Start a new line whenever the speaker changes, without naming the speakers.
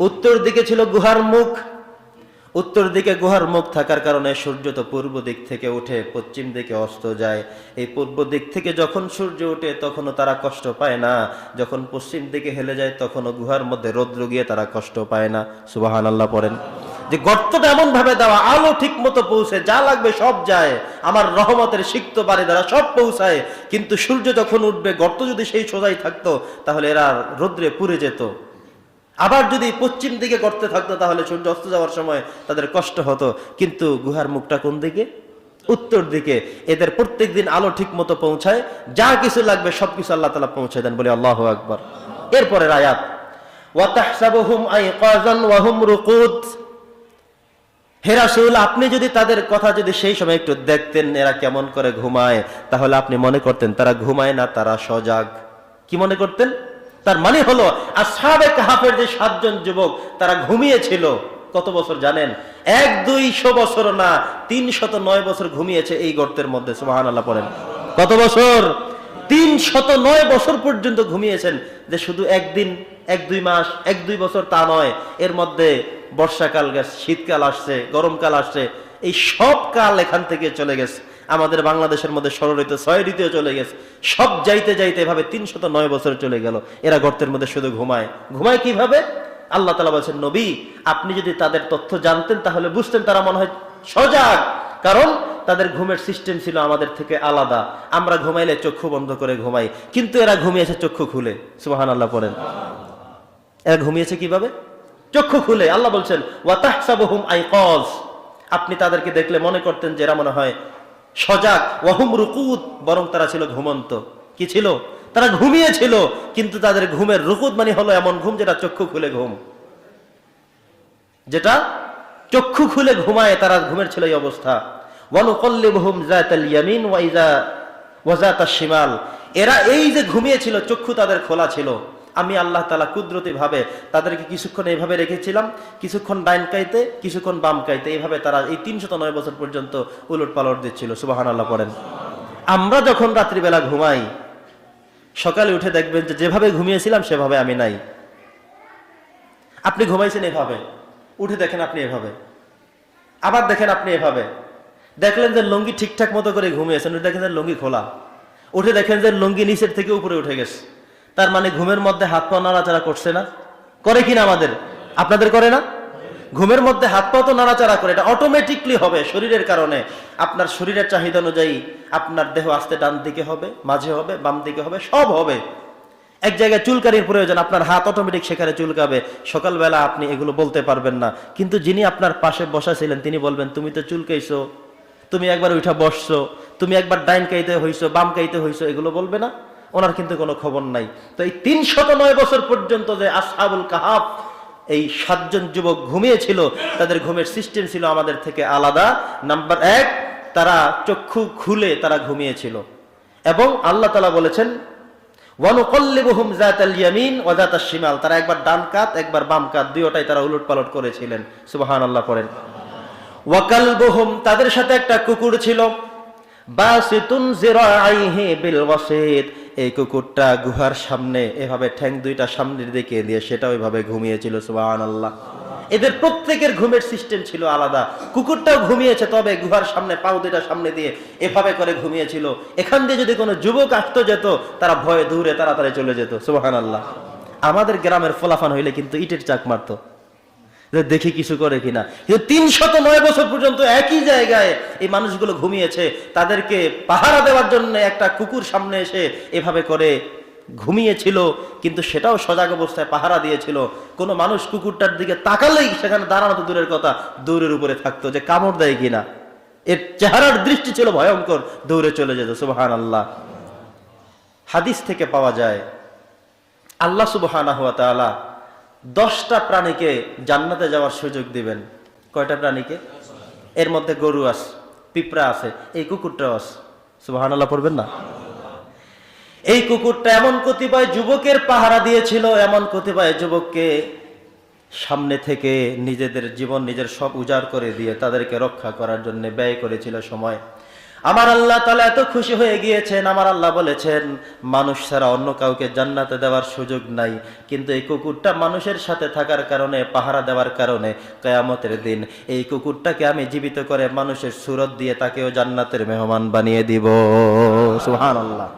উত্তর দিকে ছিল গুহার মুখ। উত্তর দিকে গুহার মুখ থাকার কারণে সূর্য তো পূর্ব দিক থেকে উঠে পশ্চিম দিকে অস্ত যায়। এই পূর্ব দিক থেকে যখন সূর্য ওঠে, তখনও তারা কষ্ট পায় না। যখন পশ্চিম দিকে হেলে যায়, তখনও গুহার মধ্যে রৌদ্র গিয়ে তারা কষ্ট পায় না। সুবাহান আল্লাহ পড়েন। যে গর্তটা এমন ভাবে দেওয়া, আলো ঠিক মতো পৌঁছে, যা লাগবে সব যায়। আমার রহমতের সিক্ত বাড়ি দ্বারা সব পৌঁছায়। কিন্তু সূর্য যখন উঠবে, গর্ত যদি সেই সোজাই থাকতো, তাহলে এরা রৌদ্রে পুড়ে যেত। আবার যদি পশ্চিম দিকে করতে থাকতো, তাহলে সূর্য অস্ত যাওয়ার সময় তাদের কষ্ট হতো। কিন্তু গুহার মুখটা কোন দিকে? উত্তর দিকে। এদের প্রত্যেক দিন আলো ঠিক মতো পৌঁছায়। যা কিছু লাগবে, সবকিছু আল্লাহ তালা পৌঁছায় দেন বলে আল্লাহ আকবর। হে রাসূল, আপনি যদি তাদের কথা যদি সেই সময় একটু দেখতেন, এরা কেমন করে ঘুমায়, তাহলে আপনি মনে করতেন, তারা ঘুমায় না, তারা সজাগ। কি মনে করতেন? তার মানে হলো, আসহাবে কাহাফের যে সাতজন যুবক, তারা ঘুমিয়েছিল। কত বছর জানেন? এক দুইশো বছর না তিন শত নয় বছর ঘুমিয়েছে এই গর্তের মধ্যে সুবাহান আল্লাহ পড়েন। কত বছর? তিন শত নয় বছর পর্যন্ত ঘুমিয়েছেন। যে শুধু একদিন, এক দুই মাস, এক দুই বছর তা নয়, এর মধ্যে বর্ষাকাল গেছে, শীতকাল আসছে, গরমকাল আসছে, এই সব কাল এখান থেকে চলে গেছে। আমাদের বাংলাদেশের মধ্যে ঋতু ছয় ঋতুও চলে গেছে। সব যাইতে যাইতে এভাবে তিনশত নয় বছর চলে গেল। এরা গর্তের মধ্যে শুধু ঘুমায়। ঘুমায় কীভাবে? আল্লাহ তালা বলছেন, নবী, আপনি যদি তাদের তথ্য জানতেন তাহলে বুঝতেন তারা মনে হয় সজাগ। কারণ তাদের ঘুমের সিস্টেম ছিল আমাদের থেকে আলাদা। আমরা ঘুমাইলে চক্ষু বন্ধ করে ঘুমাই। কিন্তু এরা ঘুমিয়েছে চক্ষু খুলে। সুবাহান আল্লাহ পড়েন। এরা ঘুমিয়েছে কীভাবে? চক্ষু খুলে। আল্লাহ বলছেন ওয়াতাহসাবুহুম আপনি তাদেরকে দেখলে মনে করতেন যে এরা মনে হয় সজাগ, ওয়াহুম রুকুত বরং তারা ছিল ঘুমন্ত। কি ছিল? তারা ঘুমিয়েছিল, কিন্তু তাদের ঘুমের রুকুত মানে হলো এমন ঘুম যেটা চক্ষু খুলে ঘুম। যেটা চক্ষু খুলে ঘুমায়, তারা ঘুমের ছিল এই অবস্থা। শিমাল। এরা এই যে ঘুমিয়েছিল, চক্ষু তাদের খোলা ছিল। আমি আল্লাহ তালা কুদরতি ভাবে তাদেরকে কিছুক্ষণ এইভাবে রেখেছিলাম, কিছুক্ষণ ডাইন কাইতে, কিছুক্ষণ বাম কাইতে এইভাবে তারা এই তিনশত নয় বছর পর্যন্ত উলট পালট দিচ্ছিল। সুবাহান আল্লাহ পড়েন। আমরা যখন রাত্রিবেলা ঘুমাই, সকালে উঠে দেখবেন যে যেভাবে ঘুমিয়েছিলাম, সেভাবে আমি নাই। আপনি ঘুমাইছেন এভাবে, উঠে দেখেন আপনি এভাবে, আবার দেখেন আপনি এভাবে। দেখলেন যে লুঙ্গি ঠিকঠাক মতো করে ঘুমিয়েছেন দেখেন যে লুঙ্গি খোলা, উঠে দেখেন যে লুঙ্গি নিচের থেকে উপরে উঠে গেছে। তার মানে ঘুমের মধ্যে হাত পা নাড়াচাড়া করছে না? করে কিনা আমাদের? আপনাদের করে না? ঘুমের মধ্যে হাত পা তো নাড়াচাড়া করে, এটা অটোমেটিকলি হবে শরীরের কারণে। আপনার শরীরের চাহিদা অনুযায়ী আপনার দেহ আস্তে ডান দিকে হবে, মাঝে হবে, বাম দিকে হবে, সব হবে। এক জায়গায় চুলকানির প্রয়োজন, আপনার হাত অটোমেটিক সেখানে চুলকাবে। সকালবেলা আপনি এগুলো বলতে পারবেন না। কিন্তু যিনি আপনার পাশে বসা ছিলেন তিনি বলবেন, তুমি তো চুলকাইছো, তুমি একবার উঠা বসছো, তুমি একবার ডাইন কাইতে হইছো, বাম কাইতে হইছো, এগুলো বলবে না? ওনার কিন্তু কোনো খবর নাই। তো এই তিনশত নয় বছর পর্যন্ত যে আসহাবুল কাহাব, এই সাতজন যুবক ঘুমিয়েছিল, তাদের ঘুমের সিস্টেম ছিল আমাদের থেকে আলাদা। নাম্বার এক, তারা চক্ষু খুলে তারা ঘুমিয়েছিল। এবং আল্লাহ তালা বলেছেন, ওয়ানুকল্লিবুহুম জাতাল ইয়ামিন ওয়া শিমাল। তারা একবার ডান কাত, একবার বাম কাত, দুইটাই তারা উলটপালট করেছিলেন। সুবহানাল্লাহ পড়েন। ওয়াকালবুহুম, তাদের সাথে একটা কুকুর ছিল। বাসিতুন জিরাইহি বিল ওয়াসিত। এই কুকুরটা গুহার সামনে এভাবে ঠ্যাং দুইটা সামনের দিকে দিয়ে সেটা ওইভাবে ঘুমিয়েছিল, সুবহানাল্লাহ। এদের প্রত্যেকের ঘুমের সিস্টেম ছিল আলাদা। কুকুরটাও ঘুমিয়েছে, তবে গুহার সামনে, পাও দুইটা সামনে দিয়ে এভাবে করে ঘুমিয়েছিল। এখান দিয়ে যদি কোনো যুবক আসতো, যেত, তারা ভয়ে দূরে তাড়াতাড়ি চলে যেত সুবাহান আল্লাহ আমাদের গ্রামের ফলাফান হইলে কিন্তু ইটের চাক মারতো। দেখি কিছু করে কিনা। কিন্তু তিনশত নয় বছর পর্যন্ত একই জায়গায় এই মানুষগুলো ঘুমিয়েছে, তাদেরকে পাহারা দেওয়ার জন্য একটা কুকুর সামনে এসে এভাবে করে ঘুমিয়েছিল, কিন্তু সেটাও সজাগ অবস্থায় পাহারা দিয়েছিল। কোনো মানুষ কুকুরটার দিকে তাকালেই সেখানে দাঁড়ানো তো দূরের কথা দৌড়ের উপরে থাকতো যে কামড় দেয় কিনা। এর চেহারার দৃষ্টি ছিল ভয়ঙ্কর দৌড়ে চলে যেত সুবহান আল্লাহ হাদিস থেকে পাওয়া যায়, আল্লাহ সুবহানাহু ওয়া তাআলা দশটা প্রাণীকে জান্নাতে যাওয়ার সুযোগ দিবেন। কয়টা প্রাণীকে? এর মধ্যে গরু আছে পিঁপড়া আছে, এই কুকুরটাও সুবাহান আল্লাহ পড়বেন না? এই কুকুরটা এমন কতিপয় যুবকের পাহারা দিয়েছিল, এমন কতিপয় যুবককে সামনে থেকে নিজেদের জীবন, নিজের সব উজাড় করে দিয়ে তাদেরকে রক্ষা করার জন্য ব্যয় করেছিল সময়। আমার আল্লাহ তালা এত খুশি হয়ে গিয়েছেন, আমার আল্লাহ বলেছেন, মানুষ ছাড়া অন্য কাউকে জান্নাতে দেওয়ার সুযোগ নাই। কিন্তু এই কুকুরটা মানুষের সাথে থাকার কারণে, পাহারা দেওয়ার কারণে কেয়ামতের দিন এই কুকুরটাকে আমি জীবিত করে মানুষের সুরত দিয়ে তাকেও জান্নাতের মেহমান বানিয়ে দিব। সুহান আল্লাহ